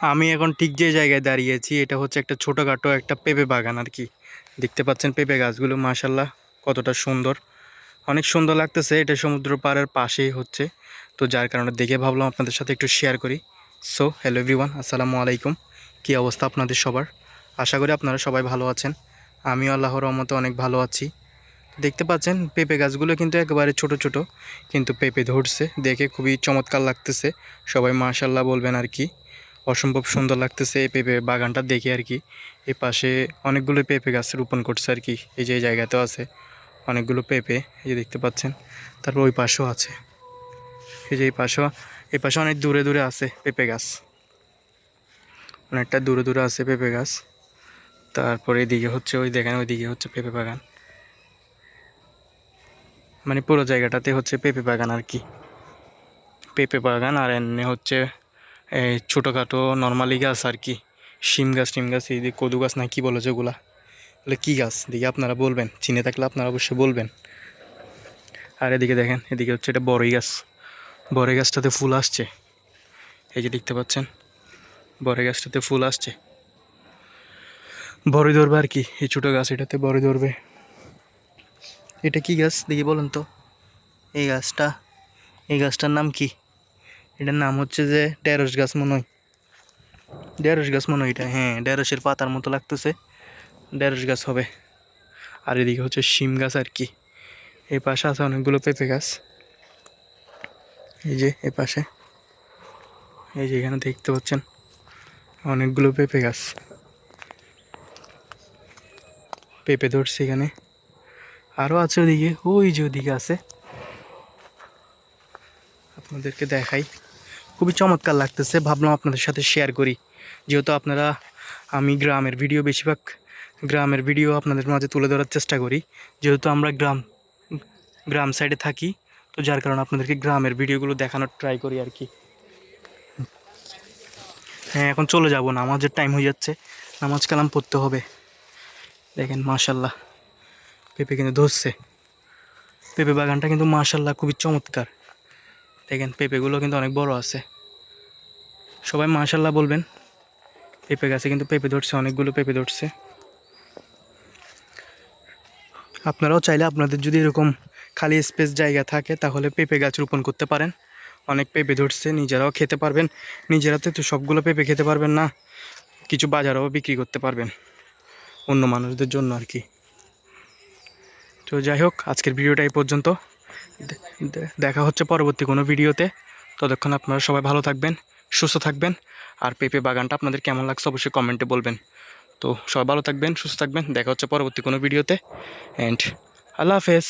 আমি এখন ঠিক যে জায়গায় দাঁড়িয়েছি, এটা হচ্ছে একটা ছোটোখাটো একটা পেঁপে বাগান আর কি। দেখতে পাচ্ছেন পেঁপে গাছগুলো মাশাল্লাহ কতটা সুন্দর। অনেক সুন্দর লাগতেছে, এটা সমুদ্র পাড়ের পাশেই হচ্ছে। তো যার কারণে দেখে ভাবলাম আপনাদের সাথে একটু শেয়ার করি। সো হ্যালো এভরিওয়ান আসসালামু আলাইকুম। কী অবস্থা আপনাদের সবার? আশা করি আপনারা সবাই ভালো আছেন। আমিও আল্লাহর রহমতে অনেক ভালো আছি। দেখতে পাচ্ছেন, পেঁপে গাছগুলো কিন্তু একেবারে ছোট ছোট, কিন্তু পেঁপে ধরছে। দেখে খুবই চমৎকার লাগতেছে। সবাই মাশাল্লাহ বলবেন আর কি। অসম্ভব সুন্দর লাগতেছে এই পেঁপে বাগানটা দেখে আর কি। এই পাশে অনেকগুলো পেঁপে গাছ রোপণ করছে আর কি। এই যে জায়গাতেও আছে অনেকগুলো পেঁপে, এই যে দেখতে পাচ্ছেন। তারপর ওই পাশেও আছে। এই যে এই পাশেও, এই পাশে অনেক দূরে দূরে আছে পেঁপে গাছ। অনেকটা দূরে দূরে আছে পেঁপে গাছ। তারপরে এদিকে হচ্ছে, ওই দেখেন, ওইদিকে হচ্ছে পেঁপে বাগান। মানে পুরো জায়গাটাতে হচ্ছে পেঁপে বাগান আর কি। পেঁপে বাগান আর এমনি হচ্ছে এই ছোটোখাটো নর্মালি গাছ আর কি। শিম গাছ, টিম গাছ, এই কদু গাছ না কি বলে যেগুলা বলে কী গাছ? দেখি আপনারা বলবেন। চিনে থাকলে আপনারা অবশ্যই বলবেন। আর এদিকে দেখেন, এদিকে হচ্ছে এটা বড়ই গাছ। বড়ই গাছটাতে ফুল আসছে। এই যে দেখতে পাচ্ছেন বড়ই গাছটাতে ফুল আসছে। বড়ই ধরবে আর কি, এই ছোটো গাছ এটাতে বড়ই ধরবে। এটা কি গাছ? দেখি বলেন তো। এই গাছটা, এই গাছটার নাম কি? এটার নাম হচ্ছে যে ঢেঁড়স গাছ মনে হয়। ঢেঁড়স গাছ মনে এটা হ্যাঁ ঢেঁড়সের পাতার মতো লাগতেছে। ঢেঁড়স গাছ হবে। আর এদিকে হচ্ছে শিম গাছ আর কি। এই পাশে আছে অনেকগুলো পেঁপে গাছ। এই যে এই পাশে। এই যে এখানে দেখতে পাচ্ছেন অনেকগুলো পেঁপে গাছ। পেঁপে ধরছে এখানে। আরও আছে ওদিকে, ওই যে ওদিকে আছে। আপনাদেরকে দেখাই। খুবই চমৎকার লাগতেছে। ভাবলাম আপনাদের সাথে শেয়ার করি। যেহেতু আপনারা, আমি গ্রামের ভিডিও বেশিরভাগ গ্রামের ভিডিও আপনাদের মাঝে তুলে ধরার চেষ্টা করি। যেহেতু আমরা গ্রাম গ্রাম সাইডে থাকি, তো যার কারণে আপনাদেরকে গ্রামের ভিডিওগুলো দেখানোর ট্রাই করি আর কি। হ্যাঁ এখন চলে যাব, নামাজের টাইম হয়ে যাচ্ছে। নামাজ কালাম পড়তে হবে। দেখেন মাশাল্লাহ পেঁপে কিন্তু ধরছে। পেঁপে বাগানটা কিন্তু মাশাল্লাহ খুবই চমৎকার। দেখেন, পেঁপেগুলো কিন্তু অনেক বড় আছে। সবাই মাশাল্লাহ বলবেন, পেঁপে গাছে কিন্তু পেঁপে ধরছে, অনেকগুলো পেঁপে ধরছে। আপনারাও চাইলে আপনাদের যদি এরকম খালি স্পেস জায়গা থাকে, তাহলে পেঁপে গাছ রোপণ করতে পারেন। অনেক পেঁপে ধরছে, নিজেরাও খেতে পারবেন। নিজেরা তো সবগুলো পেঁপে খেতে পারবেন না, কিছু বাজারেও বিক্রি করতে পারবেন। অন্য মানুষদের জন্য আর কি। তো যাই হোক, আজকের ভিডিওটা এই পর্যন্ত। দেখা হচ্ছে পরবর্তী কোনো ভিডিওতে। ততক্ষণ আপনারা সবাই ভালো থাকবেন, সুস্থ থাকবেন, আর পেঁপে বাগানটা আপনাদের কেমন লাগছে অবশ্যই কমেন্টে বলবেন। তো সবাই ভালো থাকবেন, সুস্থ থাকবেন, দেখা হচ্ছে পরবর্তী কোনো ভিডিওতে অ্যান্ড আল্লাহ হাফেজ।